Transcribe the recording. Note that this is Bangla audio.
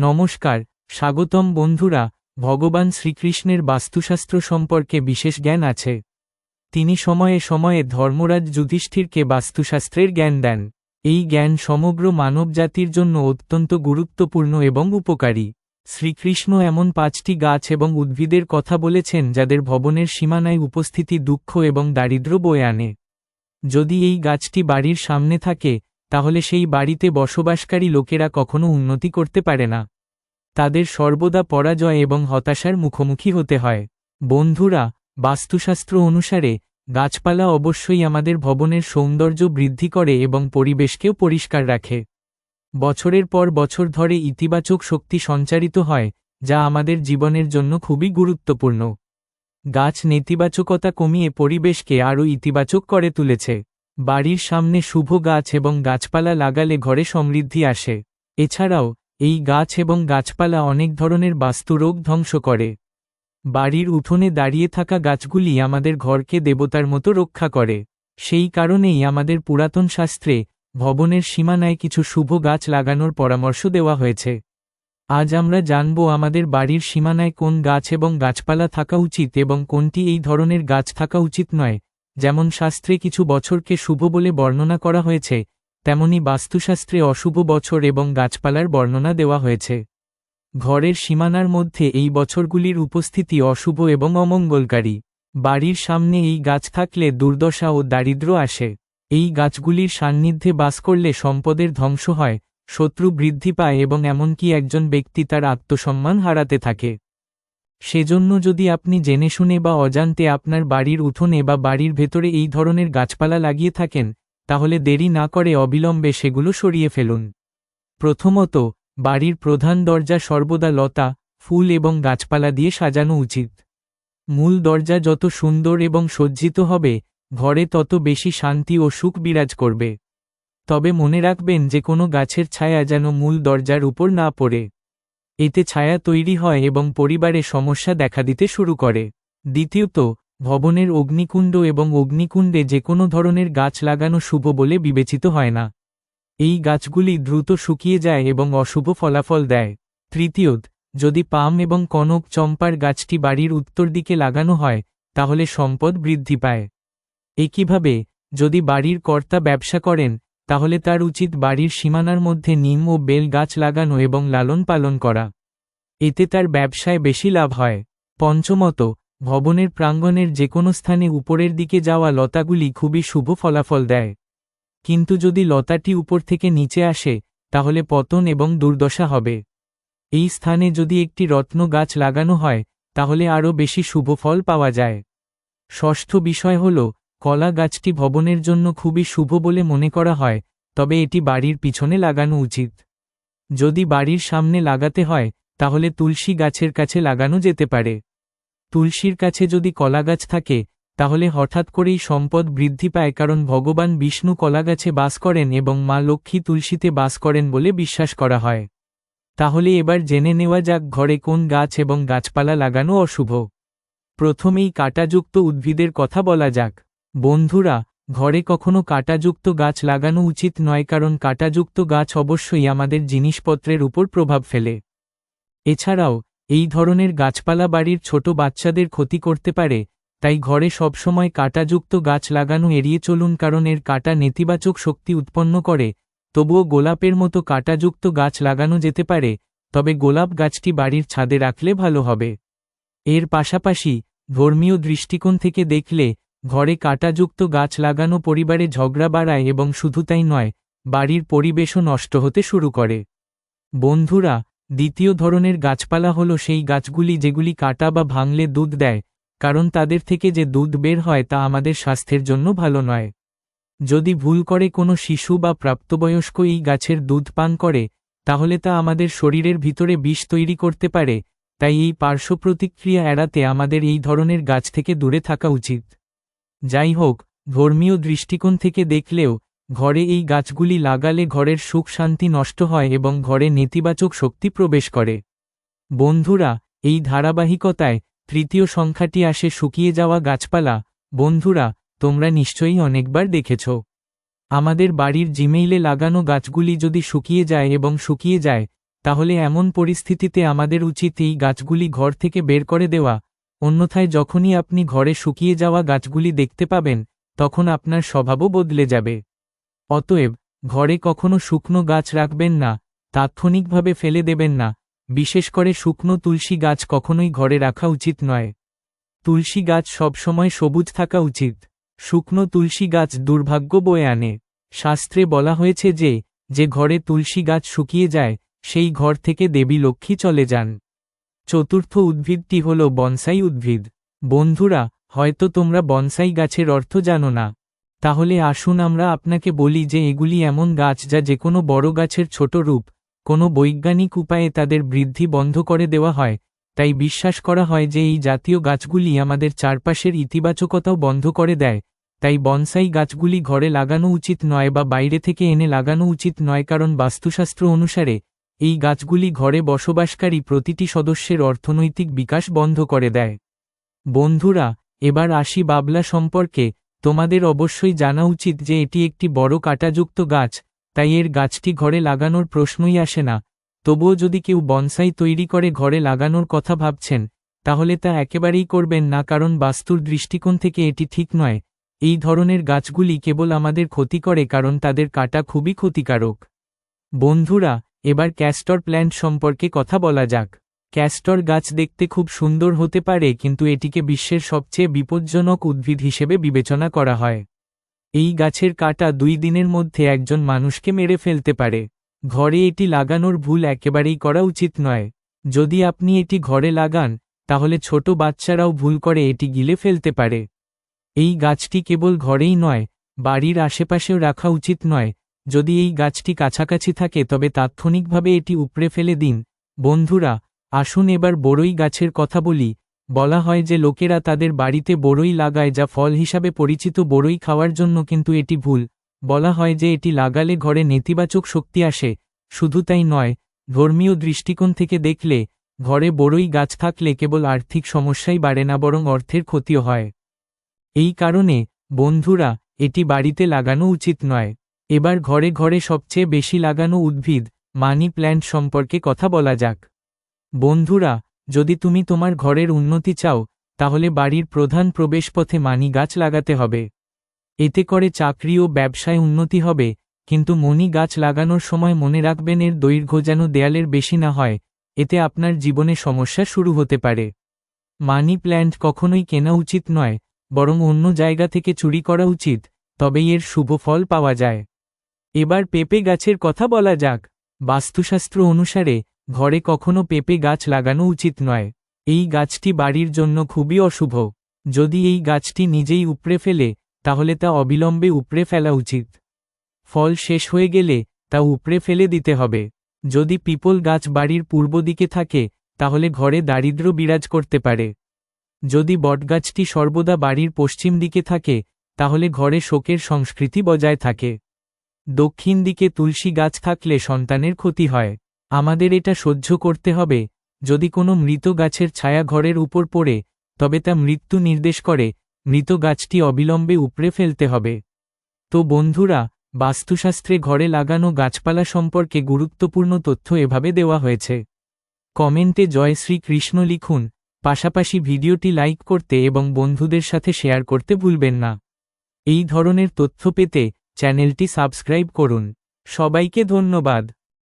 নমস্কার, স্বাগতম বন্ধুরা, ভগবান শ্রীকৃষ্ণের বাস্তুশাস্ত্র সম্পর্কে বিশেষ জ্ঞান আছে। তিনি সময়ে সময়ে ধর্মরাজ যুধিষ্ঠিরকে বাস্তুশাস্ত্রের জ্ঞান দেন। এই জ্ঞান সমগ্র মানবজাতির জন্য অত্যন্ত গুরুত্বপূর্ণ এবং উপকারী। শ্রীকৃষ্ণ এমন পাঁচটি গাছ এবং উদ্ভিদের কথা বলেছেন যাদের ভবনের সীমানায় উপস্থিতি দুঃখ এবং দারিদ্র বয়ে আনে। যদি এই গাছটি বাড়ির সামনে থাকে তাহলে সেই বাড়িতে বসবাসকারী লোকেরা কখনো উন্নতি করতে পারে না। তাদের সর্বদা পরাজয় এবং হতাশার মুখোমুখি হতে হয়। বন্ধুরা, বাস্তুশাস্ত্র অনুসারে, গাছপালা অবশ্যই আমাদের ভবনের সৌন্দর্য বৃদ্ধি করে এবং পরিবেশকেও পরিষ্কার রাখে। বছরের পর বছর ধরে ইতিবাচক শক্তি সঞ্চারিত হয়, যা আমাদের জীবনের জন্য খুবই গুরুত্বপূর্ণ। গাছ নেতিবাচকতা কমিয়ে পরিবেশকে আরও ইতিবাচক করে তুলেছে। বাড়ির সামনে শুভ গাছ এবং গাছপালা লাগালে ঘরে সমৃদ্ধি আসে। এছাড়াও, এই গাছ এবং গাছপালা অনেক ধরনের বাস্তুরোগ ধ্বংস করে। বাড়ির উঠোনে দাঁড়িয়ে থাকা গাছগুলি আমাদের ঘরকে দেবতার মতো রক্ষা করে। সেই কারণেই আমাদের পুরাতন শাস্ত্রে ভবনের সীমানায় কিছু শুভ গাছ লাগানোর পরামর্শ দেওয়া হয়েছে। আজ আমরা জানব আমাদের বাড়ির সীমানায় কোন গাছ এবং গাছপালা থাকা উচিত এবং কোনটি এই ধরনের গাছ থাকা উচিত নয়। যেমন শাস্ত্রে কিছু বছরকে শুভ বলে বর্ণনা করা হয়েছে, তেমনি বাস্তুশাস্ত্রে অশুভ বছর এবং গাছপালার বর্ণনা দেওয়া হয়েছে। ঘরের সীমানার মধ্যে এই বছরগুলির উপস্থিতি অশুভ এবং অমঙ্গলকারী। বাড়ির সামনে এই গাছ থাকলে দুর্দশা ও দারিদ্র আসে। এই গাছগুলির সান্নিধ্যে বাস করলে সম্পদের ধ্বংস হয়, শত্রু বৃদ্ধি পায় এবং এমনকি একজন ব্যক্তি তার আত্মসম্মান হারাতে থাকে। সেজন্য যদি আপনি জেনে শুনে বা অজান্তে আপনার বাড়ির উঠোনে বা বাড়ির ভেতরে এই ধরনের গাছপালা লাগিয়ে থাকেন, তাহলে দেরি না করে অবিলম্বে সেগুলো সরিয়ে ফেলুন। প্রথমত, বাড়ির প্রধান দরজা সর্বদা লতা, ফুল এবং গাছপালা দিয়ে সাজানো উচিত। মূল দরজা যত সুন্দর এবং সজ্জিত হবে, ঘরে তত বেশি শান্তি ও সুখ বিরাজ করবে। তবে মনে রাখবেন যে কোনো গাছের ছায়া যেন মূল দরজার উপর না পড়ে। এতে ছায়া তৈরি হয় এবং পরিবারে সমস্যা দেখা দিতে শুরু করে। দ্বিতীয়ত, ভবনের অগ্নিকুণ্ড এবং অগ্নিকুণ্ডে যে কোনো ধরনের গাছ লাগানো শুভ বলে বিবেচিত হয় না। এই গাছগুলি দ্রুত শুকিয়ে যায় এবং অশুভ ফলাফল দেয়। তৃতীয়ত, যদি পাম এবং কনক চম্পার গাছটি বাড়ির উত্তর দিকে লাগানো হয়, তাহলে সম্পদ বৃদ্ধি পায়। একইভাবে, যদি বাড়ির কর্তা ব্যবসা করেন তাহলে তার উচিত বাড়ির সীমানার মধ্যে নিম ও বেল গাছ লাগানো এবং লালন পালন করা। এতে তার ব্যবসায় বেশি লাভ হয়। পঞ্চমত, ভবনের প্রাঙ্গণের যে কোনো স্থানে উপরের দিকে যাওয়া লতাগুলি খুবই শুভ ফলাফল দেয়। কিন্তু যদি লতাটি উপর থেকে নিচে আসে, তাহলে পতন এবং দুর্দশা হবে। এই স্থানে যদি একটি রত্ন গাছ লাগানো হয়, তাহলে আরও বেশি শুভ ফল পাওয়া যায়। ষষ্ঠ বিষয় হল কলা গাছটি ভবনের জন্য খুবই শুভ বলে মনে করা হয়, তবে এটি বাড়ির পিছনে লাগানো উচিত। যদি বাড়ির সামনে লাগাতে হয়, তাহলে তুলসী গাছের কাছে লাগানো যেতে পারে। তুলসীর কাছে যদি কলা গাছ থাকে, তাহলে হঠাৎ করেই সম্পদ বৃদ্ধি পায় কারণ ভগবান বিষ্ণু কলাগাছে বাস করেন এবং মা লক্ষ্মী তুলসীতে বাস করেন বলে বিশ্বাস করা হয়। তাহলে এবার জেনে নেওয়া যাক ঘরে কোন গাছ এবং গাছপালা লাগানো অশুভ। প্রথমেই কাঁটাযুক্ত উদ্ভিদের কথা বলা যাক। বন্ধুরা, ঘরে কখনো কাঁটাযুক্ত গাছ লাগানো উচিত নয় কারণ কাঁটাযুক্ত গাছ অবশ্যই আমাদের জিনিসপত্রের উপর প্রভাব ফেলে। এছাড়াও, এই ধরনের গাছপালা বাড়ির ছোট বাচ্চাদের ক্ষতি করতে পারে, তাই ঘরে সবসময় কাঁটাযুক্ত গাছ লাগানো এড়িয়ে চলুন কারণ এর কাঁটা নেতিবাচক শক্তি উৎপন্ন করে, তবুও গোলাপের মতো কাঁটাযুক্ত গাছ লাগানো যেতে পারে, তবে গোলাপ গাছটি বাড়ির ছাদে রাখলে ভালো হবে। এর পাশাপাশি, ধর্মীয় দৃষ্টিকোণ থেকে দেখলে ঘরে কাটাযুক্ত গাছ লাগানো পরিবারে ঝগড়া বাড়ায় এবং শুধু তাই নয়, বাড়ির পরিবেশও নষ্ট হতে শুরু করে। বন্ধুরা, দ্বিতীয় ধরনের গাছপালা হলো সেই গাছগুলি যেগুলি কাটা বা ভাঙলে দুধ দেয়, কারণ তাদের থেকে যে দুধ বের হয় তা আমাদের স্বাস্থ্যের জন্য ভালো নয়। যদি ভুল করে কোনো শিশু বা প্রাপ্তবয়স্ক এই গাছের দুধ পান করে, তাহলে তা আমাদের শরীরের ভিতরে বিষ তৈরি করতে পারে, তাই এই পার্শ্ব প্রতিক্রিয়া এড়াতে আমাদের এই ধরনের গাছ থেকে দূরে থাকা উচিত। যাই হোক, ধর্মীয় দৃষ্টিকোণ থেকে দেখলেও, ঘরে এই গাছগুলি লাগালে ঘরের সুখ শান্তি নষ্ট হয় এবং ঘরে নেতিবাচক শক্তি প্রবেশ করে। বন্ধুরা, এই ধারাবাহিকতায় তৃতীয় সংখ্যাটি আসে শুকিয়ে যাওয়া গাছপালা। বন্ধুরা, তোমরা নিশ্চয়ই অনেকবার দেখেছ। আমাদের বাড়ির জিমেইলে লাগানো গাছগুলি যদি শুকিয়ে যায় এবং শুকিয়ে যায়, তাহলে এমন পরিস্থিতিতে আমাদের উচিত এই গাছগুলি ঘর থেকে বের করে দেওয়া। অন্যথায় যখনই আপনি ঘরে শুকিয়ে যাওয়া গাছগুলি দেখতে পাবেন, তখন আপনার স্বভাবও বদলে যাবে। অতএব, ঘরে কখনো শুকনো গাছ রাখবেন না, তাৎক্ষণিকভাবে ফেলে দেবেন না, বিশেষ করে শুকনো তুলসী গাছ কখনোই ঘরে রাখা উচিত নয়। তুলসী গাছ সবসময় সবুজ থাকা উচিত। শুকনো তুলসী গাছ দুর্ভাগ্য বয়ে আনে। শাস্ত্রে বলা হয়েছে যে যে ঘরে তুলসী গাছ শুকিয়ে যায়, সেই ঘর থেকে দেবী লক্ষ্মী চলে যান। চতুর্থ উদ্ভিদটি হল বনসাই উদ্ভিদ। বন্ধুরা, হয়তো তোমরা বনসাই গাছের অর্থ জানো না। তাহলে আসুন আমরা আপনাকে বলি যে এগুলি এমন গাছ যা যে কোনো বড় গাছের ছোট রূপ, কোনো বৈজ্ঞানিক উপায়ে তাদের বৃদ্ধি বন্ধ করে দেওয়া হয়। তাই বিশ্বাস করা হয় যে এই জাতীয় গাছগুলি আমাদের চারপাশের ইতিবাচকতাও বন্ধ করে দেয়। তাই বনসাই গাছগুলি ঘরে লাগানো উচিত নয় বা বাইরে থেকে এনে লাগানো উচিত নয় কারণ বাস্তুশাস্ত্র অনুসারে এই গাছগুলি ঘরে বসবাসকারী প্রতিটি সদস্যের অর্থনৈতিক বিকাশ বন্ধ করে দেয়। বন্ধুরা, এবার আসি বাবলা সম্পর্কে। তোমাদের অবশ্যই জানা উচিত যে এটি একটি বড় কাঁটাযুক্ত গাছ, তাই এর গাছটি ঘরে লাগানোর প্রশ্নই আসে না। তবুও যদি কেউ বনসাই তৈরি করে ঘরে লাগানোর কথা ভাবছেন, তাহলে তা একেবারেই করবেন না, কারণ বাস্তুর দৃষ্টিকোণ থেকে এটি ঠিক নয়। এই ধরনের গাছগুলি কেবল আমাদের ক্ষতি করে, কারণ তাদের কাটা খুবই ক্ষতিকারক। বন্ধুরা এবার ক্যাস্টর প্ল্যান্ট সম্পর্কে কথা বলা যাক। ক্যাস্টর গাছ দেখতে খুব সুন্দর হতে পারে, কিন্তু এটিকে বিশ্বের সবচেয়ে বিপজ্জনক উদ্ভিদ হিসেবে বিবেচনা করা হয়। এই গাছের কাটা দুই দিনের মধ্যে একজন মানুষকে মেরে ফেলতে পারে। ঘরে এটি লাগানোর ভুল একেবারেই করা উচিত নয়। যদি আপনি এটি ঘরে লাগান, তাহলে ছোট বাচ্চারাও ভুল করে এটি গিলে ফেলতে পারে। এই গাছটি কেবল ঘরেই নয়, বাড়ির আশেপাশেও রাখা উচিত নয় যদি এই গাছটি কাছাকাছি থাকে তবে তাৎক্ষণিকভাবে এটি উপড়ে ফেলে দিন। বন্ধুরা, আসুন এবার বড়ই গাছের কথা বলি। বলা হয় যে লোকেরা তাদের বাড়িতে বড়ই লাগায় যা ফল হিসাবে পরিচিত বড়ই খাওয়ার জন্য কিন্তু এটি ভুল। বলা হয় যে এটি লাগালে ঘরে নেতিবাচক শক্তি আসে। শুধু তাই নয়, ধর্মীয় দৃষ্টিকোণ থেকে দেখলে, ঘরে বড়ই গাছ থাকলে কেবল আর্থিক সমস্যাই বাড়ে না বরং অর্থের ক্ষতিও হয়। এই কারণে, বন্ধুরা, এটি বাড়িতে লাগানো উচিত নয়। এবার ঘরে ঘরে সবচেয়ে বেশি লাগানো উদ্ভিদ, মানি প্ল্যান্ট সম্পর্কে কথা বলা যাক। বন্ধুরা, যদি তুমি তোমার ঘরের উন্নতি চাও, তাহলে বাড়ির প্রধান প্রবেশপথে মানি গাছ লাগাতে হবে। এতে করে চাকরি ও ব্যবসায় উন্নতি হবে, কিন্তু মনি গাছ লাগানোর সময় মনে রাখবেন এর দৈর্ঘ্য যেন দেয়ালের বেশি না হয়, এতে আপনার জীবনে সমস্যা শুরু হতে পারে। মানি প্ল্যান্ট কখনোই কেনা উচিত নয়, বরং অন্য জায়গা থেকে চুরি করা উচিত, তবেই এর শুভ ফল পাওয়া যায়। এবার পেঁপে গাছের কথা বলা যাক। বাস্তুশাস্ত্র অনুসারে, ঘরে কখনো পেঁপে গাছ লাগানো উচিত নয়। এই গাছটি বাড়ির জন্য খুবই অশুভ। যদি এই গাছটি নিজেই উপড়ে ফেলে, তাহলে তা অবিলম্বে উপড়ে ফেলা উচিত। ফল শেষ হয়ে গেলে, তা উপড়ে ফেলে দিতে হবে। যদি পিপল গাছ বাড়ির পূর্ব দিকে থাকে, তাহলে ঘরে দারিদ্র বিরাজ করতে পারে। যদি বটগাছটি সর্বদা বাড়ির পশ্চিম দিকে থাকে, তাহলে ঘরে শোকের সংস্কৃতি বজায় থাকে। দক্ষিণ দিকে তুলসী গাছ থাকলে সন্তানের ক্ষতি হয়। আমাদের এটা সহ্য করতে হবে। যদি কোনো মৃত গাছের ছায়া ঘরের উপর পড়ে, তবে তা মৃত্যু নির্দেশ করে। মৃত গাছটি অবিলম্বে উপড়ে ফেলতে হবে। তো বন্ধুরা, বাস্তুশাস্ত্রে ঘরে লাগানো গাছপালা সম্পর্কে গুরুত্বপূর্ণ তথ্য এভাবে দেওয়া হয়েছে। কমেন্টে জয় শ্রী কৃষ্ণ লিখুন। পাশাপাশি ভিডিওটি লাইক করতে এবং বন্ধুদের সাথে শেয়ার করতে ভুলবেন না। এই ধরনের তথ্য পেতে চ্যানেলটি সাবস্ক্রাইব করুন। সবাইকে ধন্যবাদ।